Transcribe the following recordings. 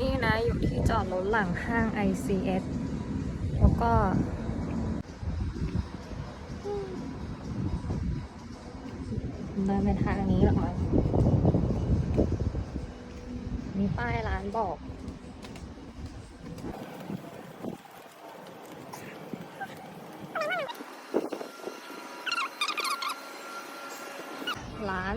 นี่นะอยู่ที่จอดรถหลังห้าง ICS แล้วก็ เดินไปทางนี้หรอมมีป้ายร้านบอกร้าน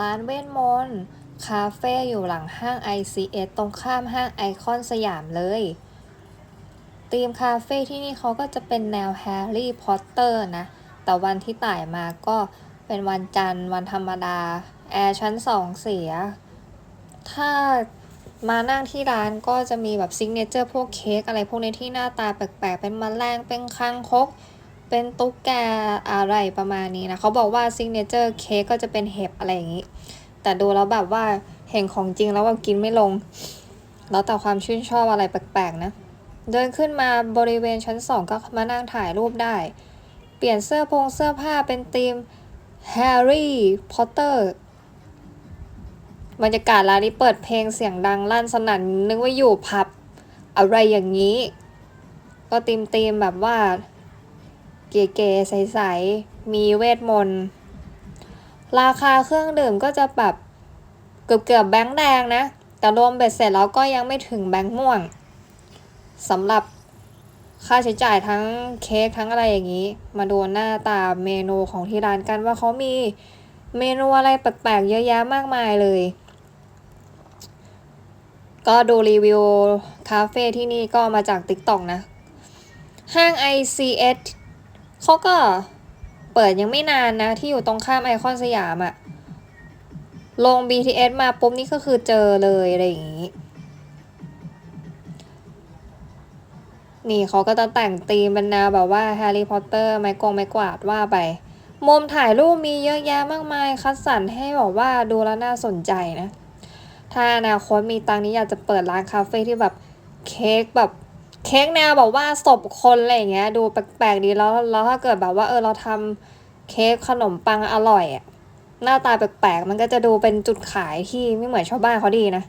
ร้านเวทมนต์คาเฟ่อยู่หลังห้าง ICS ตรงข้ามห้างไอคอนสยามเลยธีมคาเฟ่ที่นี่เขาก็จะเป็นแนวแฮร์รี่พอตเตอร์นะ แต่วันที่ต่ายมาก็เป็นวันจันทร์วันธรรมดา แอร์ชั้นสองเสีย ถ้ามานั่งที่ร้านก็จะมีแบบซิกเนเจอร์พวกเค้กอะไรพวกนี้ที่หน้าตาแปลกๆ เป็นมแมลงเป็นคางคก เป็นตุ๊กแกอะไรประมาณนี้นะเขาบอกว่าซิกเนเจอร์เค้กก็จะเป็นเห็บอะไรอย่างนี้ แต่ดูแล้วแบบว่าเห็นของจริงแล้วว่ากินไม่ลง แล้วแต่ความชื่นชอบอะไรแปลกๆนะ เดินขึ้นมาบริเวณชั้นสองก็มานั่งถ่ายรูปได้ เปลี่ยนเสื้อพงเสื้อผ้าเป็นธีมแฮร์รี่พอตเตอร์บรรยากาศร้านนี้เปิดเพลงเสียงดังลั่นสนั่นนึกว่าอยู่ผับอะไรอย่างนี้ ก็ตีมตีมแบบว่า เก๋ๆใสๆมีเวทมนต์ ราคาเครื่องดื่มก็จะแบบเกือบเกือบๆแบงค์แดงนะ แต่รวมเบ็ดเสร็จแล้วก็ยังไม่ถึงแบงค์ม่วงสำหรับค่าใช้จ่ายทั้งเค้กทั้งอะไรอย่างนี้ มาดูหน้าตาเมนูของที่ร้านกันว่าเขามีเมนูอะไรแปลกๆเยอะแยะมากมายเลย ก็ดูรีวิวคาเฟ่ที่นี่ก็มาจาก TikTok นะ ห้าง ICS เขาก็เปิดยังไม่นานนะ ที่อยู่ตรงข้ามไอคอนสยามอะลง BTS มาปุ๊บนี่ก็คือเจอเลยอะไรอย่างนี้ นี่เขาก็จะแต่งธีมเป็นแนวแบบว่าแฮร์รี่พอตเตอร์ไม้กงไม้กวาดว่าไป มุมถ่ายรูปมีเยอะแยะมากมาย คัดสรรให้บอกว่าดูแล้วน่าสนใจนะ ถ้าอนาคตมีตังนี้อยากจะเปิดร้านคาเฟ่ที่แบบเค้กแบบ เค้กแนวแบบว่าศพคนอะไรอย่างเงี้ย ดูแปลกๆดีแล้วแล้วถ้าเกิดแบบว่า เออเราทำเค้กขนมปังอร่อยอะหน้าตาแปลกๆ มันก็จะดูเป็นจุดขายที่ไม่เหมือนชาวบ้านเขาดีนะ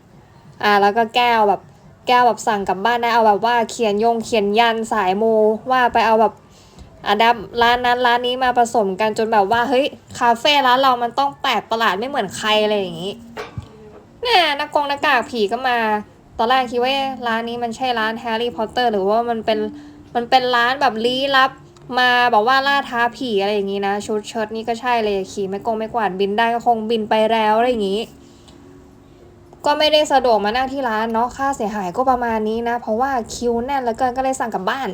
อ่า แล้วก็แก้วแบบแก้วแบบสั่งกลับบ้านได้เอาแบบว่าเขียนยงเขียนยันสายมูว่าไปเอาแบบอะดับร้านนั้นร้านนี้มาผสมกันจนแบบว่าเฮ้ยคาเฟ่ร้านเรามันต้องแปลกประหลาดไม่เหมือนใครอะไรอย่างงี้เนี่ยหนักกงหน้ากากผีก็มา ตอนแรกคิดว่าร้านนี้มันใช่ร้านแฮร์รี่พอตเตอร์หรือว่ามันเป็นมันเป็นร้านแบบลี้ลับ มาบอกว่าล่าท้าผีอะไรอย่างนี้นะ ชุดเชิ้ตนี่ก็ใช่เลยขี่ไม่กงไม่กวาดบินได้ก็คงบินไปแล้วอะไรอย่างนี้ ก็ไม่ได้สะดวกมานั่งที่ร้านเนาะค่าเสียหายก็ประมาณนี้นะ เพราะว่าคิวแน่นเหลือเกินก็เลยสั่งกลับบ้าน